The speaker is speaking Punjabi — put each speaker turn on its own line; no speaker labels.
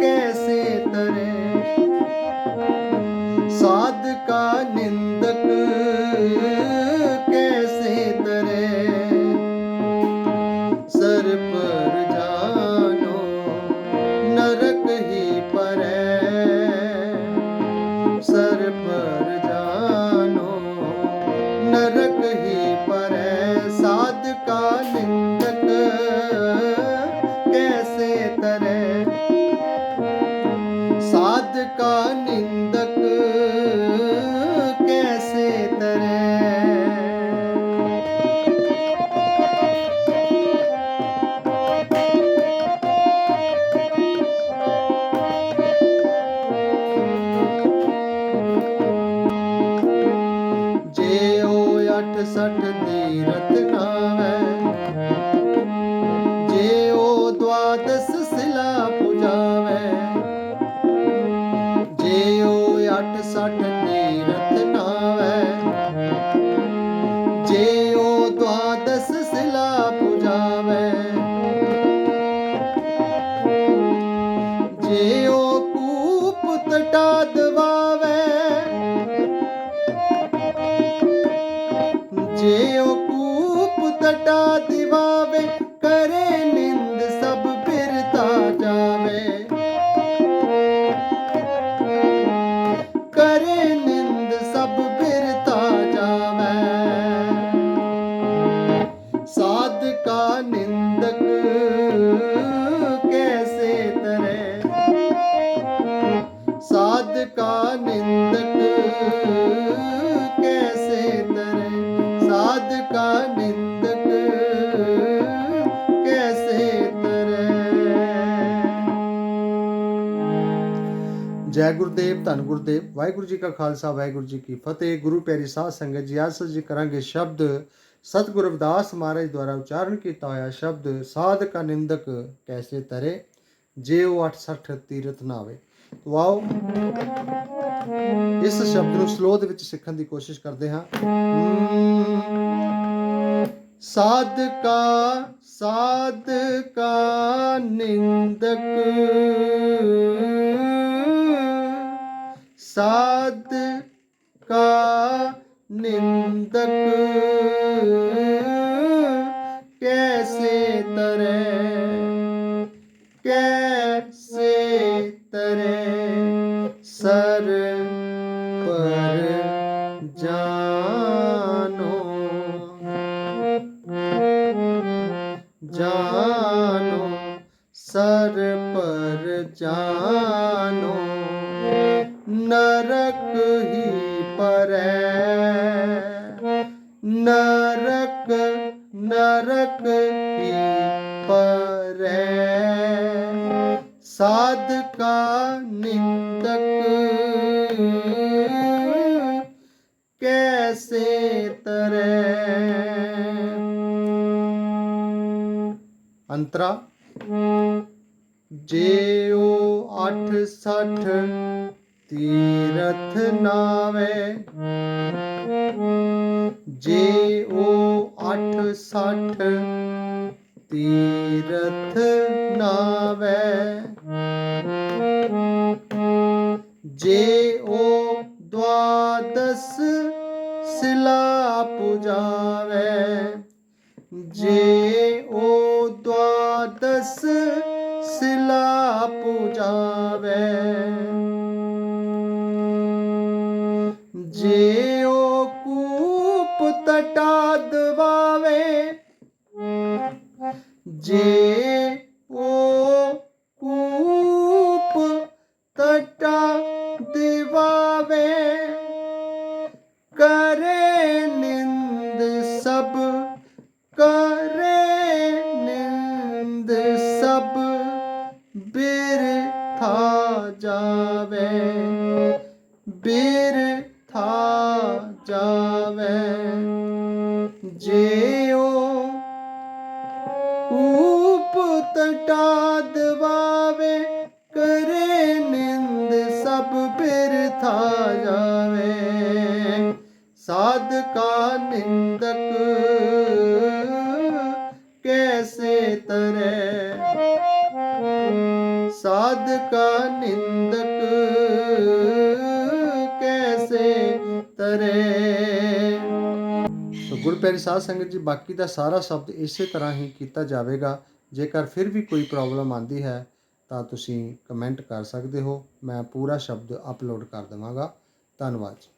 कैसे तरे ਸਾਧ ਕਾ ਨਿੰਦਕ ਕੈਸੇ ਤਰੈ? ਜੇ ਉਹ 8 60 ਦੀ ਰਤਨਾ ਹੈ ਜਿਉ ਅਠ ਸਠ ਤੀਰਥ ਨਾਵੈ। ਜਿਉ ਦਵਾਦਸ ਸਿਲਾ ਪੁਜਾਵੈ। ਜਿਉ ਕੂਪ ਤਟਾ ਦਵਾਵੈ। ਜਿਉ ਕੂਪ ਤਟਾ ਕਰੇ ਜੈ ਗੁਰਦੇਵ, ਧੰਨ ਗੁਰਦੇਵ। ਵਾਹਿਗੁਰੂ ਜੀ ਕਾ ਖਾਲਸਾ, ਵਾਹਿਗੁਰੂ ਜੀ ਕੀ ਫਤਿਹ। ਗੁਰੂ ਪਿਆਰੀ ਸਾਧ ਸੰਗਤ, ਜੀ ਅੱਜ ਜੀ ਕਰਾਂਗੇ ਸ਼ਬਦ। ਸਤਿਗੁਰੂ ਰਵਿਦਾਸ ਮਹਾਰਾਜ ਦੁਆਰਾ ਉਚਾਰਨ ਕੀਤਾ ਹੋਇਆ ਸ਼ਬਦ ਸਾਧ ਕਾ ਨਿੰਦਕ ਕੈਸੇ ਤਰੇ? ਜੇ ਉਹ 860 ਤੀਰਥ ਨਾਵੇ। ਤੋ ਆਓ, ਇਸ ਸ਼ਬਦ ਨੂੰ ਸਲੋ ਦੇ ਵਿੱਚ ਸਿੱਖਣ ਦੀ ਕੋਸ਼ਿਸ਼ ਕਰਦੇ ਹਾਂ। ਸਾਧ ਕਾ ਸਾਧ ਕਾ ਨਿੰਦਕ ਸਾਧ ਕਾ ਨਿੰਦਕ ਕੈਸੇ ਤਰੇ? ਕੈਸੇ ਤਰੇ? ਸਰ ਪਰ ਜਾਨੋ। ਜਾਨੋ। ਸਰ ਪਰ ਜਾਨੋ। ਨਰਕ ਹੀ ਪਰੈ। ਨਰਕ ਨਰਕ ਹੀ ਪਰੈ। ਸਾਧਕਾ ਨਿੰਦਕ, ਕੈਸੇ ਤਰੈ। ਅੰਤਰਾ, ਜੇ ਉਹ 8 60 ਤੀਰਥ ਨਾਵੇ ਜੇ ਉਹ 860 ਤੀਰਥ ਨਾਵੇ ਜੇ ਉਹ ਦਵਾਦਸ ਸਿਲਾ ਪੁਜਾਵੇ। ਜੇ ਉਹ ਦਵਾਦਸ ਸਿਲਾ ਪੁਜਾਵੇ। ਜੇ ਉਹ ਕੂਪ ਤਟਾ ਦਿਵਾਵੇ ਕਰੇ ਨਿੰਦ ਸਭ ਕਰੇ ਨਿੰਦ ਸਭ ਬਿਰਥਾ ਜਾਵੇ ਬਿਰਥਾ ਊਪ ਤਟਾ ਦਵਾਵੇ, ਕਰੇ ਨਿੰਦ ਸਭ ਬਿਰਥਾ ਜਾਵੇ। ਸਾਧਕਾ ਨਿੰਦਕ, ਕੈਸੇ ਤਰੇ? ਸਾਧਕਾ ਨਿੰਦਕ, ਕੈਸੇ ਤਰੇ? ਉਤਰੇ ਸਾਧ ਸੰਗਤ ਜੀ, ਬਾਕੀ ਦਾ ਸਾਰਾ ਸ਼ਬਦ ਇਸੇ ਤਰ੍ਹਾਂ ਹੀ ਕੀਤਾ ਜਾਵੇਗਾ। ਜੇਕਰ ਫਿਰ ਵੀ ਕੋਈ ਪ੍ਰੋਬਲਮ ਆਂਦੀ ਹੈ, ਤਾਂ ਤੁਸੀਂ ਕਮੈਂਟ ਕਰ ਸਕਦੇ ਹੋ। ਮੈਂ ਪੂਰਾ ਸ਼ਬਦ ਅਪਲੋਡ ਕਰ ਦੇਵਾਂਗਾ। ਧੰਨਵਾਦ ਜੀ।